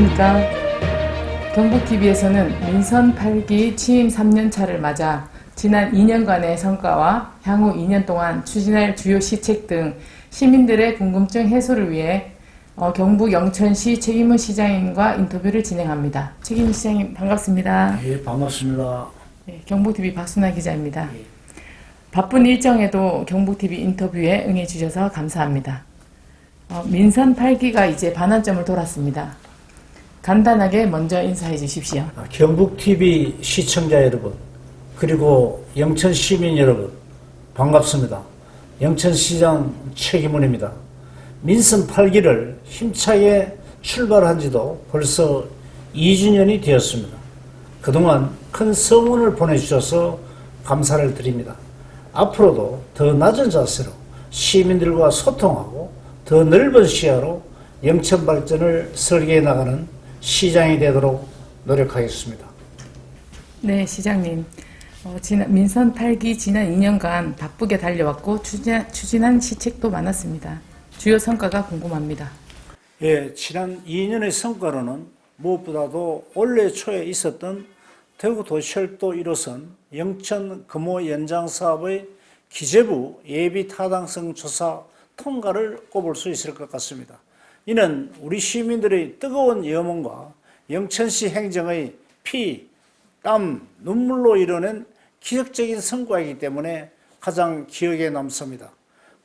안녕하십니까. 경북TV에서는 민선 8기 취임 3년차를 맞아 지난 2년간의 성과와 향후 2년 동안 추진할 주요 시책 등 시민들의 궁금증 해소를 위해 어, 경북 영천시 책임훈 시장님과 인터뷰를 진행합니다. 책임훈 시장님 반갑습니다. 예, 반갑습니다. 네, 경북TV 박순아 기자입니다. 바쁜 일정에도 경북TV 인터뷰에 응해주셔서 감사합니다. 어, 민선 8기가 이제 반환점을 돌았습니다. 간단하게 먼저 인사해 주십시오. 아, 경북TV 시청자 여러분, 그리고 영천 시민 여러분, 반갑습니다. 영천시장 최기문입니다. 민선 8기를 힘차게 출발한 지도 벌써 2주년이 되었습니다. 그동안 큰 성원을 보내주셔서 감사를 드립니다. 앞으로도 더 낮은 자세로 시민들과 소통하고 더 넓은 시야로 영천 발전을 설계해 나가는 시장이 되도록 노력하겠습니다. 네, 시장님. 어, 지난, 민선 8기 지난 2년간 바쁘게 달려왔고 추진, 추진한 시책도 많았습니다. 주요 성과가 궁금합니다. 예, 지난 2년의 성과로는 무엇보다도 올해 초에 있었던 대구 도시철도 1호선 영천 금호 연장 사업의 기재부 예비 타당성 조사 통과를 꼽을 수 있을 것 같습니다. 이는 우리 시민들의 뜨거운 염원과 영천시 행정의 피, 땀, 눈물로 이뤄낸 기적적인 성과이기 때문에 가장 기억에 남습니다.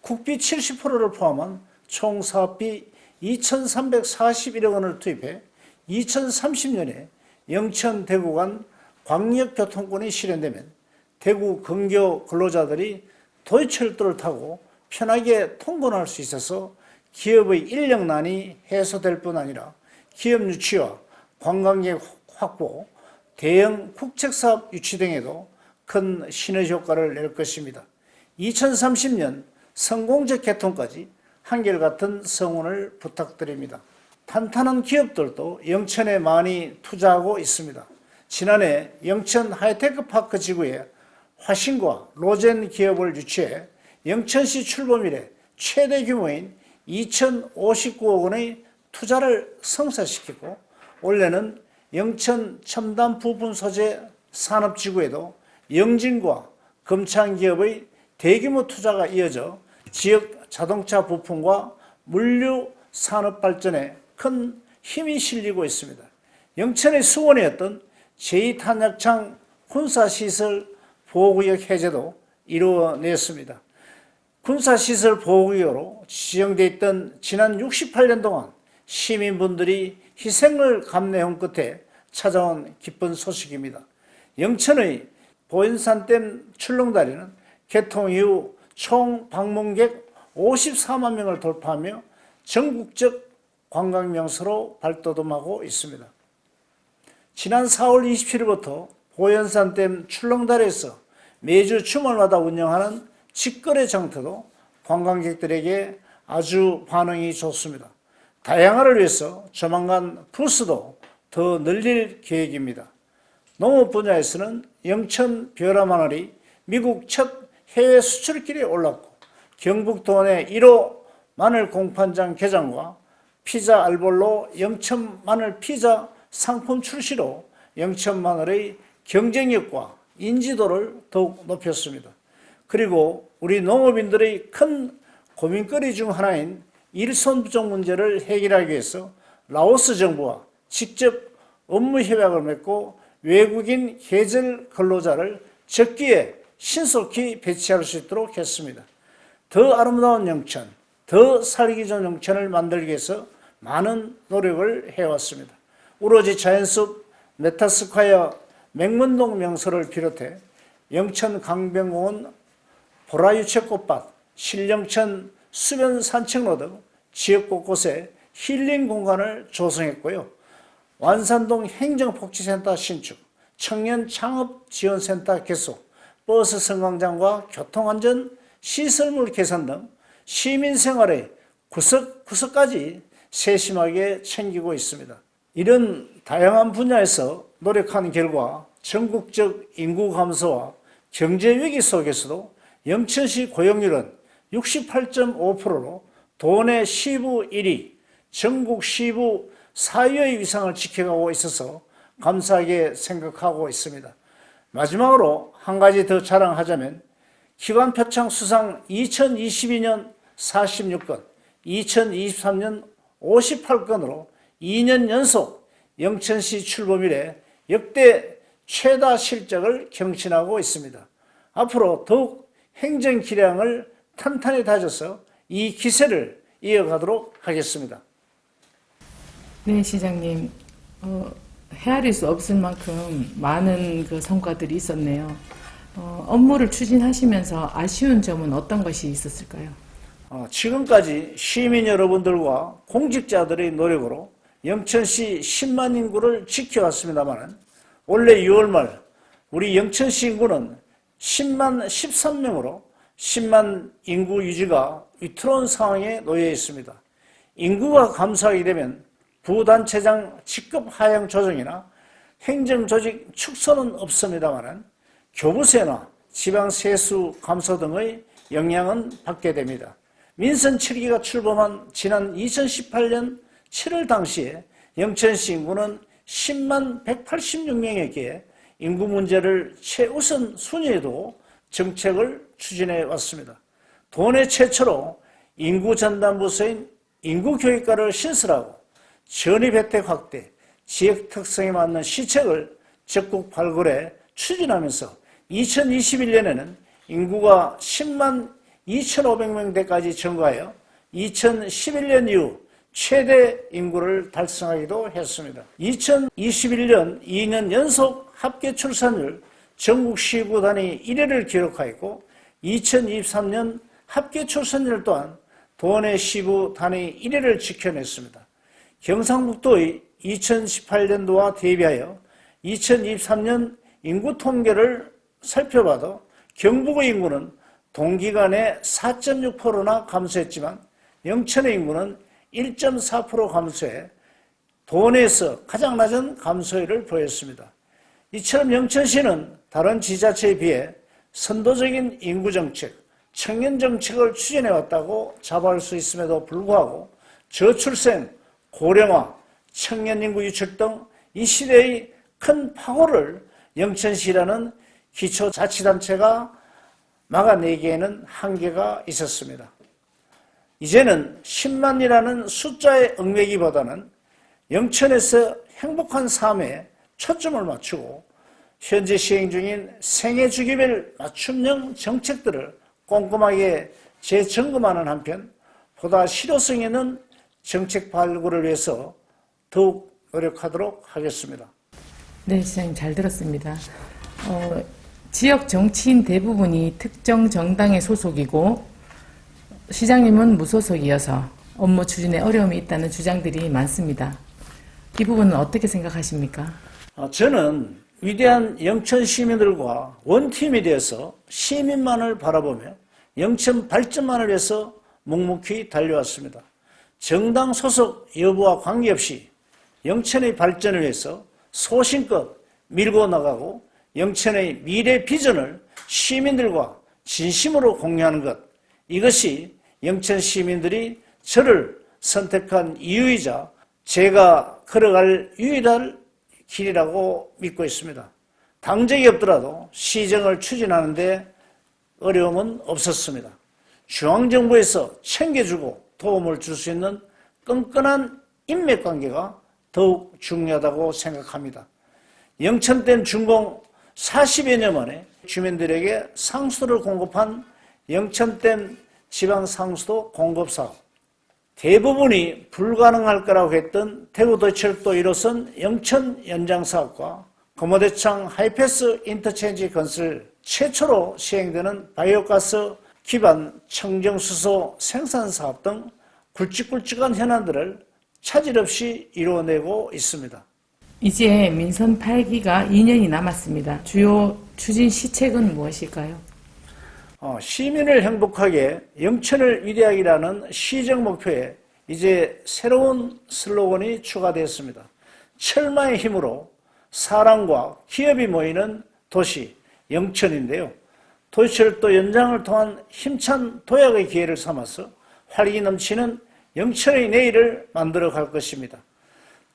국비 70%를 포함한 총 사업비 2,341억 원을 투입해 2030년에 영천 대구 간 광역교통권이 실현되면 대구 근교 근로자들이 도시철도를 타고 편하게 통근할 수 있어서 기업의 인력난이 해소될 뿐 아니라 기업 유치와 관광객 확보, 대형 국책사업 유치 등에도 큰 시너지 효과를 낼 것입니다. 2030년 성공적 개통까지 한결같은 성원을 부탁드립니다. 탄탄한 기업들도 영천에 많이 투자하고 있습니다. 지난해 영천 하이테크 파크 지구에 화신과 로젠 기업을 유치해 영천시 출범 이래 최대 규모인 2,059억 원의 투자를 성사시키고 올해는 영천 첨단 부품 소재 산업지구에도 영진과 금창 기업의 대규모 투자가 이어져 지역 자동차 부품과 물류 산업 발전에 큰 힘이 실리고 있습니다. 영천의 수원이었던 제2탄약창 군사시설 보호구역 해제도 이루어냈습니다. 군사시설 보호구역으로 지정돼 있던 지난 68년 동안 시민분들이 희생을 감내한 끝에 찾아온 기쁜 소식입니다. 영천의 보현산댐 출렁다리는 개통 이후 총 방문객 54만 명을 돌파하며 전국적 관광 명소로 발돋움하고 있습니다. 지난 4월 27일부터 보현산댐 출렁다리에서 매주 주말마다 운영하는 직거래 장터도 관광객들에게 아주 반응이 좋습니다. 다양화를 위해서 조만간 부스도 더 늘릴 계획입니다. 농업 분야에서는 영천 벼라 마늘이 미국 첫 해외 수출길에 올랐고 경북도내 1호 마늘 공판장 개장과 피자 알볼로 영천 마늘 피자 상품 출시로 영천 마늘의 경쟁력과 인지도를 더욱 높였습니다. 그리고 우리 농업인들의 큰 고민거리 중 하나인 일손 부족 문제를 해결하기 위해서 라오스 정부와 직접 업무 협약을 맺고 외국인 계절 근로자를 적기에 신속히 배치할 수 있도록 했습니다. 더 아름다운 영천, 더 살기 좋은 영천을 만들기 위해서 많은 노력을 해왔습니다. 우로지 자연숲, 메타스콰이어, 맹문동 명소를 비롯해 영천 강변공원, 보라유채 꽃밭, 신령천 수변 산책로 등 지역 곳곳에 힐링 공간을 조성했고요. 완산동 행정복지센터 신축, 청년 창업 지원센터 개소, 버스 승강장과 교통안전 시설물 개선 등 시민 생활의 구석구석까지 세심하게 챙기고 있습니다. 이런 다양한 분야에서 노력한 결과 전국적 인구 감소와 경제 위기 속에서도 영천시 고용률은 68.5%로 도내 시부 1위, 전국 시부 사회의 위상을 지켜가고 있어서 감사하게 생각하고 있습니다. 마지막으로 한 가지 더 자랑하자면 기관 표창 수상 2022년 46건, 2023년 58건으로 2년 연속 영천시 출범 이래 역대 최다 실적을 경신하고 있습니다. 앞으로 더욱 행정 기량을 탄탄히 다져서 이 기세를 이어가도록 하겠습니다. 네, 시장님. 어, 헤아릴 수 없을 만큼 많은 그 성과들이 있었네요. 어, 업무를 추진하시면서 아쉬운 점은 어떤 것이 있었을까요? 어, 지금까지 시민 여러분들과 공직자들의 노력으로 영천시 10만 인구를 지켜왔습니다만 올해 6월 말 우리 영천시 인구는 10만 13명으로 10만 인구 유지가 위태로운 상황에 놓여 있습니다. 인구가 감소하게 되면 부단체장 직급 하향 조정이나 행정조직 축소는 없습니다만 교부세나 지방 세수 감소 등의 영향은 받게 됩니다. 민선 7기가 출범한 지난 2018년 7월 당시에 영천시 인구는 10만 186명에게 인구 문제를 최우선 순위에 두고 정책을 추진해 왔습니다. 도내 최초로 인구 전담 부서인 인구교육과를 신설하고 전입 혜택 확대, 지역 특성에 맞는 시책을 적극 발굴해 추진하면서 2021년에는 인구가 10만 2,500명대까지 증가하여 2011년 이후 최대 인구를 달성하기도 했습니다. 2021년 2년 연속 합계 출산율 전국 시구 단위 1위를 기록하였고 2023년 합계 출산율 또한 도내 시구 단위 1위를 지켜냈습니다. 경상북도의 2018년도와 대비하여 2023년 인구 통계를 살펴봐도 경북의 인구는 동기간에 4.6%나 감소했지만 영천의 인구는 1.4% 감소해 도내에서 가장 낮은 감소율을 보였습니다. 이처럼 영천시는 다른 지자체에 비해 선도적인 인구 정책, 청년 정책을 추진해 왔다고 자부할 수 있음에도 불구하고 저출생, 고령화, 청년 인구 유출 등 이 시대의 큰 파고를 영천시라는 기초자치단체가 막아내기에는 한계가 있었습니다. 이제는 10만이라는 숫자의 얽매기보다는 영천에서 행복한 삶에 초점을 맞추고 현재 시행 중인 생애 주기별 맞춤형 정책들을 꼼꼼하게 재점검하는 한편 보다 실효성 있는 정책 발굴을 위해서 더욱 노력하도록 하겠습니다. 네, 시장님 잘 들었습니다. 어, 지역 정치인 대부분이 특정 정당의 소속이고 시장님은 무소속이어서 업무 추진에 어려움이 있다는 주장들이 많습니다. 이 부분은 어떻게 생각하십니까? 어, 저는 위대한 영천 시민들과 원팀이 되어서 시민만을 바라보며 영천 발전만을 위해서 묵묵히 달려왔습니다. 정당 소속 여부와 관계없이 영천의 발전을 위해서 소신껏 밀고 나가고 영천의 미래 비전을 시민들과 진심으로 공유하는 것 이것이 영천 시민들이 저를 선택한 이유이자 제가 걸어갈 유일한 길이라고 믿고 있습니다. 당적이 없더라도 시정을 추진하는데 어려움은 없었습니다. 중앙정부에서 챙겨주고 도움을 줄 수 있는 끈끈한 인맥관계가 더욱 중요하다고 생각합니다. 영천댐 준공 40여 년 만에 주민들에게 상수도를 공급한 영천댐 지방상수도 공급사업 대부분이 불가능할 거라고 했던 대구도 철도 1호선 영천 연장 사업과 금호대창 하이패스 인터체인지 건설 최초로 시행되는 바이오가스 기반 청정수소 생산 사업 등 굵직굵직한 현안들을 차질 없이 이루어내고 있습니다. 이제 민선 8기가 2년이 남았습니다. 주요 추진 시책은 무엇일까요? 어, 시민을 행복하게 영천을 위대하기라는 시정 목표에 이제 새로운 슬로건이 추가되었습니다. 철마의 힘으로 사람과 기업이 모이는 도시 영천인데요. 도시철도 연장을 통한 힘찬 도약의 기회를 삼아서 활기 넘치는 영천의 내일을 만들어 갈 것입니다.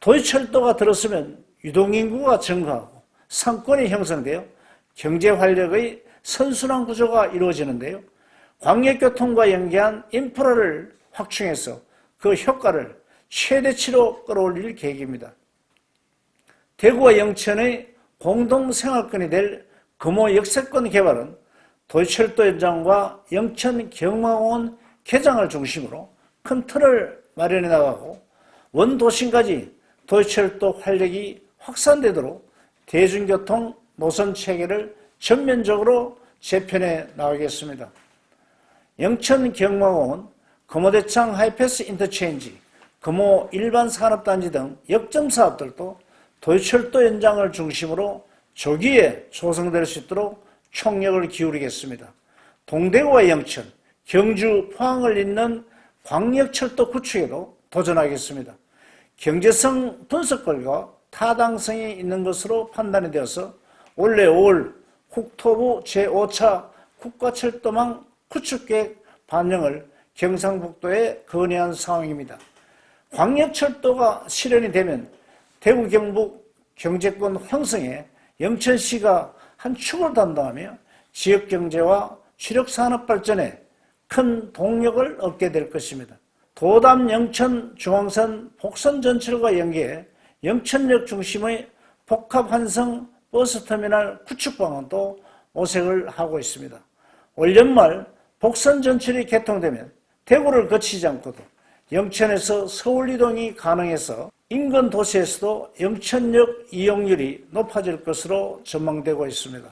도시철도가 들었으면 유동인구가 증가하고 상권이 형성되어 경제 활력의 선순환 구조가 이루어지는데요. 광역교통과 연계한 인프라를 확충해서 그 효과를 최대치로 끌어올릴 계획입니다. 대구와 영천의 공동 생활권이 될 금호 역세권 개발은 도시철도 연장과 영천 경마공원 개장을 중심으로 큰 틀을 마련해 나가고 원도심까지 도시철도 활력이 확산되도록 대중교통 노선 체계를 전면적으로 재편해 나가겠습니다. 영천 경마공원, 금호대창 하이패스 인터체인지, 금호 일반 산업단지 등 역점 사업들도 도시철도 연장을 중심으로 조기에 조성될 수 있도록 총력을 기울이겠습니다. 동대구와 영천, 경주, 포항을 잇는 광역철도 구축에도 도전하겠습니다. 경제성 분석과 타당성이 있는 것으로 판단이 되어서 올해 5월 국토부 제5차 국가철도망 구축계획 반영을 경상북도에 건의한 상황입니다. 광역철도가 실현이 되면 대구 경북 경제권 형성에 영천시가 한 축을 담당하며 지역 경제와 주력 산업 발전에 큰 동력을 얻게 될 것입니다. 도담 영천 중앙선 복선 전철과 연계해 영천역 중심의 복합 환성 버스터미널 구축 방안도 모색을 하고 있습니다. 올 연말 복선 전철이 개통되면 대구를 거치지 않고도 영천에서 서울 이동이 가능해서 인근 도시에서도 영천역 이용률이 높아질 것으로 전망되고 있습니다.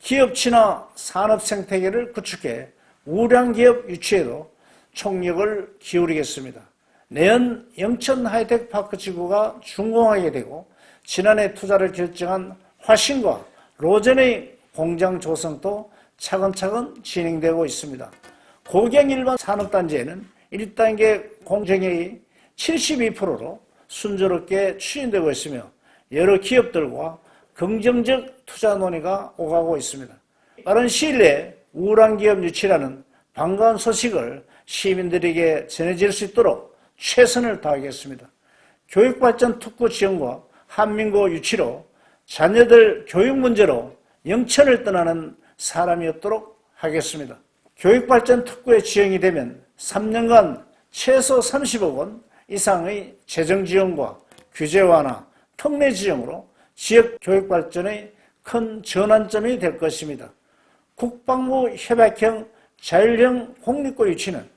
기업 친화 산업 생태계를 구축해 우량 기업 유치에도 총력을 기울이겠습니다. 내년 영천 하이텍 파크 지구가 준공하게 되고 지난해 투자를 결정한 화신과 로젠의 공장 조성도 차근차근 진행되고 있습니다. 고경 일반 산업단지에는 1단계 공정액이 72%로 순조롭게 추진되고 있으며 여러 기업들과 긍정적 투자 논의가 오가고 있습니다. 빠른 시일 내에 우울한 기업 유치라는 반가운 소식을 시민들에게 전해질 수 있도록 최선을 다하겠습니다. 교육발전 특구 지원과 한민고 유치로 자녀들 교육 문제로 영천을 떠나는 사람이 없도록 하겠습니다. 교육발전 특구에 지원이 되면 3년간 최소 30억 원 이상의 재정 지원과 규제 완화, 특례 지원으로 지역 교육 발전의 큰 전환점이 될 것입니다. 국방부 협약형 자율형 공립고 유치는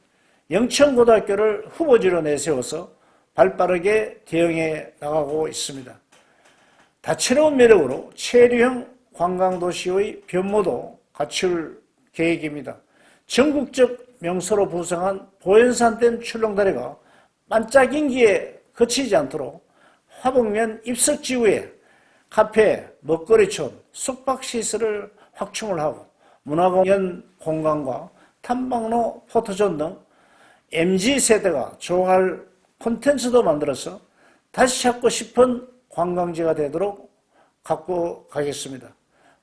영천고등학교를 후보지로 내세워서 발빠르게 대응해 나가고 있습니다. 다채로운 매력으로 체류형 관광도시의 변모도 갖출 계획입니다. 전국적 명소로 부상한 보현산댐 출렁다리가 반짝인기에 그치지 않도록 화북면 입석지구에 카페, 먹거리촌, 숙박시설을 확충을 하고 문화공연 공간과 탐방로, 포토존 등 MZ세대가 좋아할 콘텐츠도 만들어서 다시 찾고 싶은 관광지가 되도록 갖고 가겠습니다.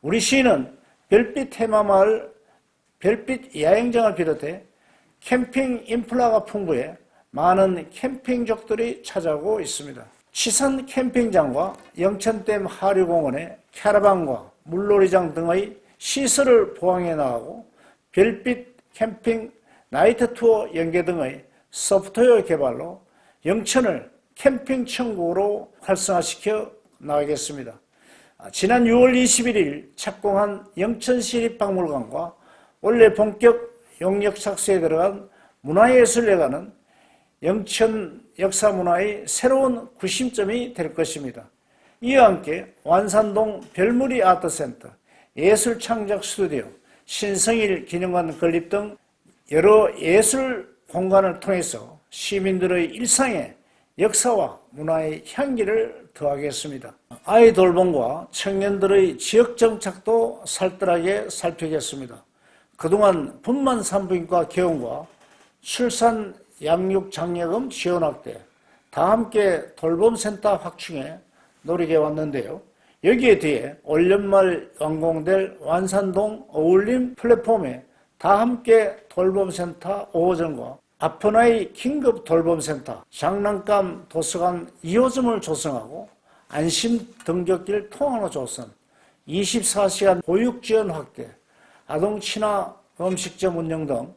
우리 시는 별빛 테마마을, 별빛 야영장을 비롯해 캠핑 인프라가 풍부해 많은 캠핑족들이 찾아오고 있습니다. 치산 캠핑장과 영천댐 하류공원의 캐러반과 물놀이장 등의 시설을 보강해 나가고 별빛 캠핑 나이트 투어 연계 등의 소프트웨어 개발로 영천을 캠핑 천국으로 활성화시켜 나가겠습니다. 지난 6월 21일 착공한 영천시립박물관과 원래 본격 용역 착수에 들어간 문화예술회관은 영천 역사문화의 새로운 구심점이 될 것입니다. 이와 함께 완산동 별무리 아트센터, 예술창작 스튜디오, 신성일 기념관 건립 등 여러 예술 공간을 통해서 시민들의 일상에 역사와 문화의 향기를 더하겠습니다. 아이 돌봄과 청년들의 지역 정착도 살뜰하게 살피겠습니다. 그동안 분만 산부인과 개원과 출산 양육 장려금 지원 확대, 다 함께 돌봄센터 확충에 노력해 왔는데요. 여기에 뒤에 올 연말 완공될 완산동 어울림 플랫폼에 다 함께 돌봄센터 5호점과 아프나이 긴급 돌봄센터, 장난감 도서관 2호점을 조성하고 안심 등굣길 통학로 조성, 24시간 보육 지원 확대, 아동 친화 음식점 운영 등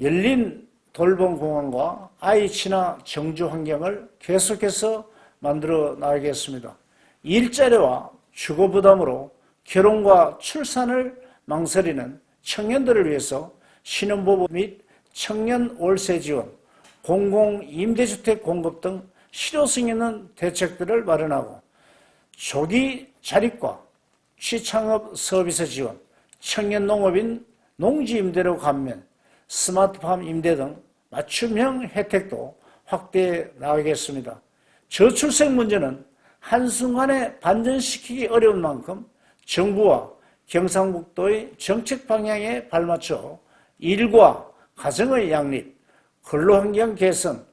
열린 돌봄 공간과 아이 친화 정주 환경을 계속해서 만들어 나가겠습니다. 일자리와 주거 부담으로 결혼과 출산을 망설이는 청년들을 위해서 신혼부부 및 청년 월세 지원, 공공 임대주택 공급 등 실효성 있는 대책들을 마련하고 조기 자립과 취창업 서비스 지원, 청년 농업인 농지 임대료 감면, 스마트팜 임대 등 맞춤형 혜택도 확대해 나가겠습니다. 저출생 문제는 한순간에 반전시키기 어려운 만큼 정부와 경상북도의 정책 방향에 발맞춰 일과 가정의 양립, 근로환경 개선,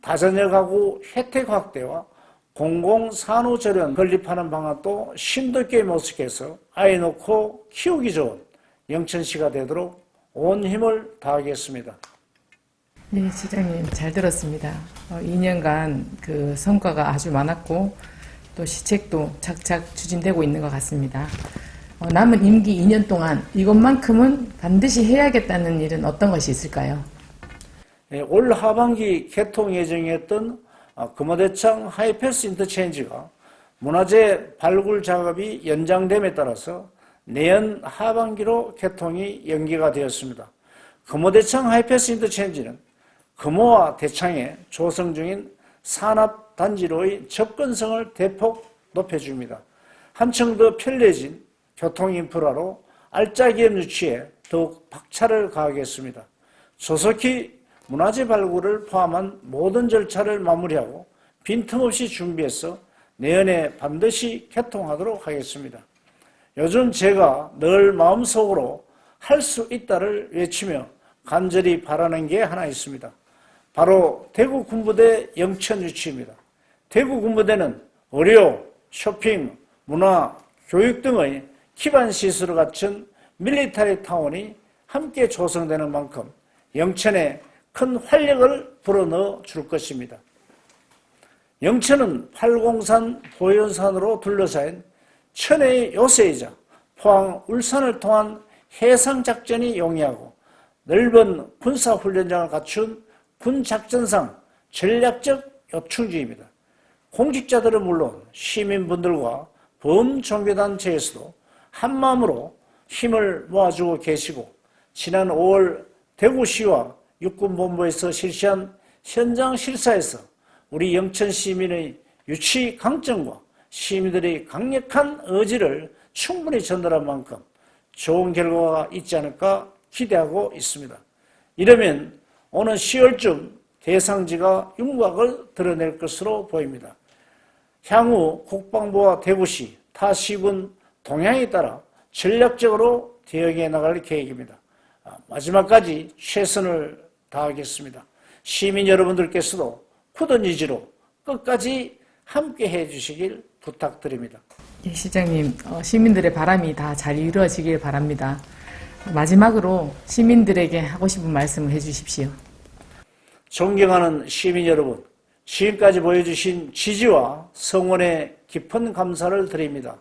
다자녀 가구 혜택 확대와 공공산후절연 건립하는 방안도 심도 있게 모색해서 아이 놓고 키우기 좋은 영천시가 되도록 온 힘을 다하겠습니다. 네, 시장님 잘 들었습니다. 어, 2년간 그 성과가 아주 많았고 또 시책도 착착 추진되고 있는 것 같습니다. 어, 남은 임기 2년 동안 이것만큼은 반드시 해야겠다는 일은 어떤 것이 있을까요? 예, 올 하반기 개통 예정이었던 아, 금호대창 하이패스 인터체인지가 문화재 발굴 작업이 연장됨에 따라서 내년 하반기로 개통이 연기가 되었습니다. 금호대창 하이패스 인터체인지는 금호와 대창에 조성 중인 산업단지로의 접근성을 대폭 높여줍니다. 한층 더 편리해진 교통 인프라로 알짜기업 유치에 더욱 박차를 가하겠습니다. 조속히 문화재 발굴을 포함한 모든 절차를 마무리하고 빈틈없이 준비해서 내년에 반드시 개통하도록 하겠습니다. 요즘 제가 늘 마음속으로 할 수 있다를 외치며 간절히 바라는 게 하나 있습니다. 바로 대구 군부대 영천 유치입니다. 대구 군부대는 의료, 쇼핑, 문화, 교육 등의 기반 시설을 갖춘 밀리터리 타운이 함께 조성되는 만큼 영천에 큰 활력을 불어넣어 줄 것입니다. 영천은 팔공산 보현산으로 둘러싸인 천혜의 요새이자 포항, 울산을 통한 해상작전이 용이하고 넓은 군사훈련장을 갖춘 군작전상 전략적 요충지입니다. 공직자들은 물론 시민분들과 범종교단체에서도 한마음으로 힘을 모아주고 계시고 지난 5월 대구시와 육군본부에서 실시한 현장 실사에서 우리 영천 시민의 유치 강점과 시민들의 강력한 의지를 충분히 전달한 만큼 좋은 결과가 있지 않을까 기대하고 있습니다. 이러면 오는 10월쯤 대상지가 윤곽을 드러낼 것으로 보입니다. 향후 국방부와 대구시, 타 시군 동향에 따라 전략적으로 대응해 나갈 계획입니다. 아, 마지막까지 최선을 다하겠습니다. 시민 여러분들께서도 굳은 의지로 끝까지 함께 해 주시길 부탁드립니다. 예, 시장님, 어, 시민들의 바람이 다 잘 이루어지길 바랍니다. 마지막으로 시민들에게 하고 싶은 말씀을 해주십시오. 존경하는 시민 여러분, 지금까지 보여주신 지지와 성원에 깊은 감사를 드립니다.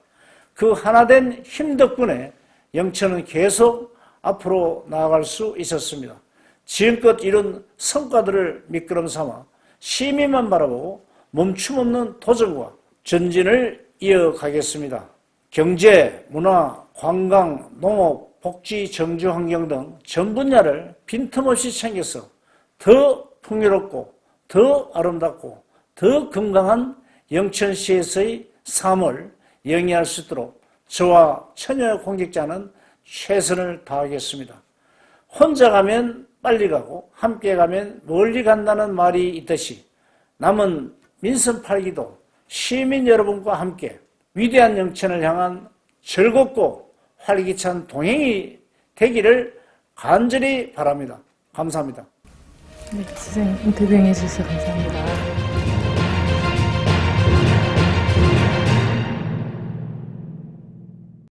그 하나된 힘 덕분에 영천은 계속 앞으로 나아갈 수 있었습니다. 지금껏 이룬 성과들을 미끄럼 삼아 시민만 바라보고 멈춤 없는 도전과 전진을 이어가겠습니다. 경제, 문화, 관광, 농업, 복지, 정주 환경 등 전 분야를 빈틈없이 챙겨서 더 풍요롭고 더 아름답고 더 건강한 영천시에서의 삶을 영위할 수 있도록 저와 처녀 공직자는 최선을 다하겠습니다. 혼자 가면 빨리 가고 함께 가면 멀리 간다는 말이 있듯이 남은 민선 8기도 시민 여러분과 함께 위대한 영천을 향한 즐겁고 활기찬 동행이 되기를 간절히 바랍니다. 감사합니다. 네, 시장님 인터뷰해 주셔서 감사합니다.